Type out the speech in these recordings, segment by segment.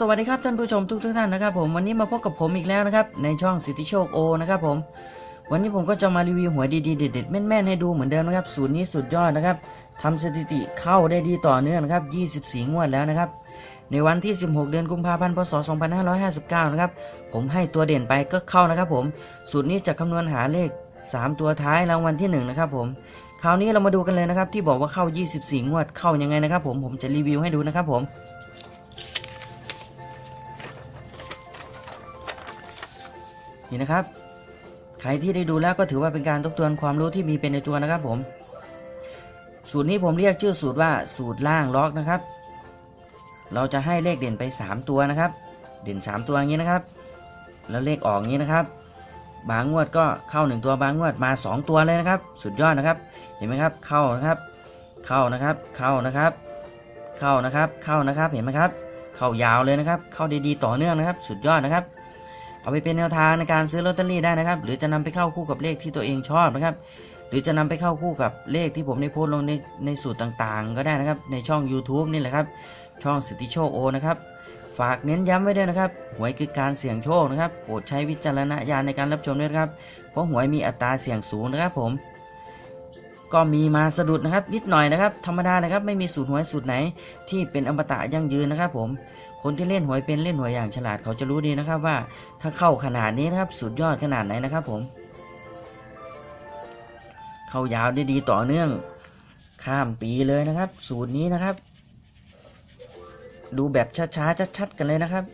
สวัสดีครับท่านผู้ชมทุกทท่านนะครับผมวันนี้มาพบกับผมอีกแล้วนะครับในช่องสิทธิโชคโอนะครับผมวันนี้ผมก็จะมารีวิวหวยดีๆเด็ดๆแม่นๆให้ดูเหมือนเดิมนะครับสูตรนี้สุดยอดนะครับทำสถิติเข้าได้ดีต่อเนื่องนะครับ 24 งวดแล้วนะครับในวันที่ 16 เดือนกุมภาพันธ์พศ 2559 นะครับผมให้ตัวเด่นไปก็เข้านะครับผมสูตรนี้จะคำนวณหาเลข 3 ตัวท้ายรางวัลที่ 1 นะครับผมคราวนี้เรามาดูกันเลยนะครับที่บอกว่าเข้า 24 งวดเข้ายังไงนะครับผมผมจะรีวิวให้ดูนะครับผม นี่นะครับ ใครที่ได้ดูแล้วก็ถือว่าเป็นการทบทวนความรู้ที่มีเป็นในตัวนะครับผม สูตรนี้ผมเรียกชื่อสูตรว่าสูตรล่างล็อกนะครับ เราจะให้เลขเด่นไป 3 ตัวนะครับ เด่น 3 ตัวอย่างนี้นะครับ แล้วเลขออกอย่างนี้นะครับ บางงวดก็เข้า 1 ตัวบางงวดมา 2 ตัวเลยนะครับ สุดยอดนะครับ เห็นไหมครับ เข้านะครับ เข้านะครับ เข้านะครับ เข้านะครับ เข้านะครับ เห็นไหมครับ เข้ายาวเลยนะครับ เข้าดีๆต่อเนื่องนะครับ สุดยอดนะครับ เอาไปเป็นแนวทางในการซื้อลอตเตอรี่ได้นะครับ หรือจะนำไปเข้าคู่กับเลขที่ตัวเองชอบนะครับ หรือจะนำไปเข้าคู่กับเลขที่ผมได้โพสต์ลงในในสูตรต่างๆ ก็ได้นะครับ ในช่อง YouTube นี่แหละครับ ช่องสิทธิโชคโอนะครับ ฝากเน้นย้ำไว้ด้วยนะครับ หวยคือการเสี่ยงโชคนะครับ โปรดใช้วิจารณญาณในการรับชมด้วยครับ เพราะหวยมีอัตราเสี่ยงสูงนะครับผม ก็มีมาสะดุดนะครับนิดหน่อยนะครับ ธรรมดานะครับ ไม่มีสูตรหวยสูตรไหน ที่เป็นอมตะยั่งยืนนะครับผม คนที่เล่นหวยเป็นเล่นหวยอย่างฉลาดเขาจะรู้ดีนะครับว่าถ้าเข้าขนาดนี้นะครับสุดยอดขนาดไหนนะครับผม เข้ายาวได้ดีต่อเนื่อง ข้ามปีเลยนะครับ สูตรนี้นะครับ ดูแบบช้าๆชัดๆกันเลยนะครับ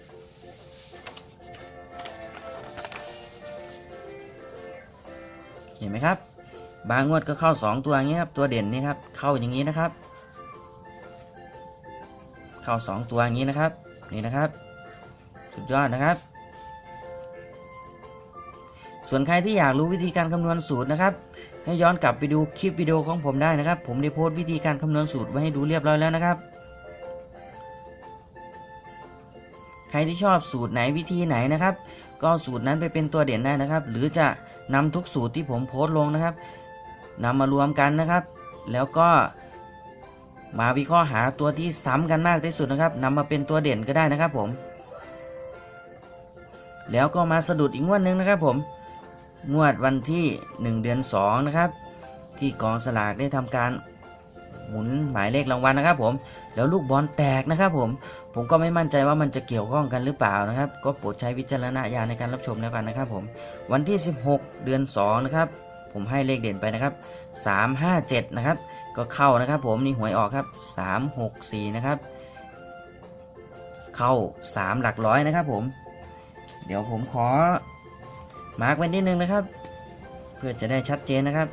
เห็นไหมครับ บางงวดก็เข้า 2 ตัวอย่างนี้ครับ ตัวเด่นนี่ครับ เข้าอย่างนี้นะครับ เข้า 2 ตัวอย่างนี้นะครับ นี่นะครับ สุดยอดนะครับ ส่วนใครที่อยากรู้วิธีการคำนวณสูตรนะครับ ให้ย้อนกลับไปดูคลิปวิดีโอของผมได้นะครับ ผมได้โพสต์วิธีการคำนวณสูตรไว้ให้ดูเรียบร้อยแล้วนะครับ ใครที่ชอบสูตรไหนวิธีไหนนะครับ ก็สูตรนั้นไปเป็นตัวเด่นได้นะครับ หรือจะนำทุกสูตรที่ผมโพสต์ลงนะครับนำมารวมกันนะครับ แล้วก็ มาวิเคราะห์หาตัวที่ซ้ำกันมากที่สุดนะครับนำมาเป็นตัวเด่นก็ได้นะครับผม แล้วก็มาสะดุดอีกงวดหนึ่งนะครับผมงวดวันที่ 1 เดือน 2 นะครับ ที่กองสลากได้ทำการหมุนหมายเลขรางวัลนะครับผมแล้วลูกบอลแตกนะครับผม ผมก็ไม่มั่นใจว่ามันจะเกี่ยวข้องกันหรือเปล่านะครับ ก็โปรดใช้วิจารณญาณในการรับชมแล้วกันนะครับผม วันที่ 16 เดือน 2 นะครับ ผมให้เลขเด่นไปนะครับ 357 นะครับ ก็เข้านะครับ ผมนี่หวยออกครับ 364 นะครับ เข้า 3 หลักร้อยนะครับผม เดี๋ยวผมขอมาร์กไว้นิดนึงนะครับ เพื่อจะได้ชัดเจนนะครับ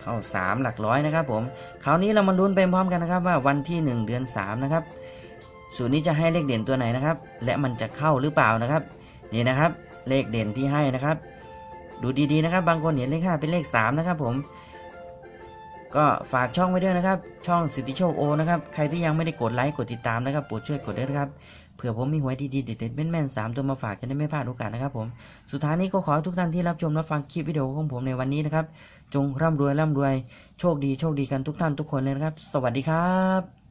เข้า 3 หลักร้อยนะครับ ผมคราวนี้เรามาลุ้นไปพร้อมกันนะครับ ว่าวันที่ 1 เดือน 3 นะครับสูตรนี้จะให้เลขเด่นตัวไหนนะครับ และมันจะเข้าหรือเปล่านะครับ นี่นะครับ เลขเด่นที่ให้นะครับ ดูดีๆนะครับ บางคนเห็นเลข5เป็นเลข3นะครับ ผม ก็ฝากช่องไว้ด้วยนะครับ ช่องสิทธิโชคโอนะครับ ใครที่ยังไม่ได้กดไลค์กดติดตามนะครับโปรดช่วยกดด้วยนะครับเผื่อผมมีหวยดีๆเด็ดๆแม่นๆสามตัวมาฝากจะได้ไม่พลาดโอกาสนะครับผมสุดท้ายนี้ก็ขอทุกท่านที่รับชมและฟังคลิปวิดีโอของผมในวันนี้นะครับ จงร่ำรวยร่ำรวยโชคดีโชคดีกันทุกท่านทุกคนเลยนะครับ สวัสดีครับ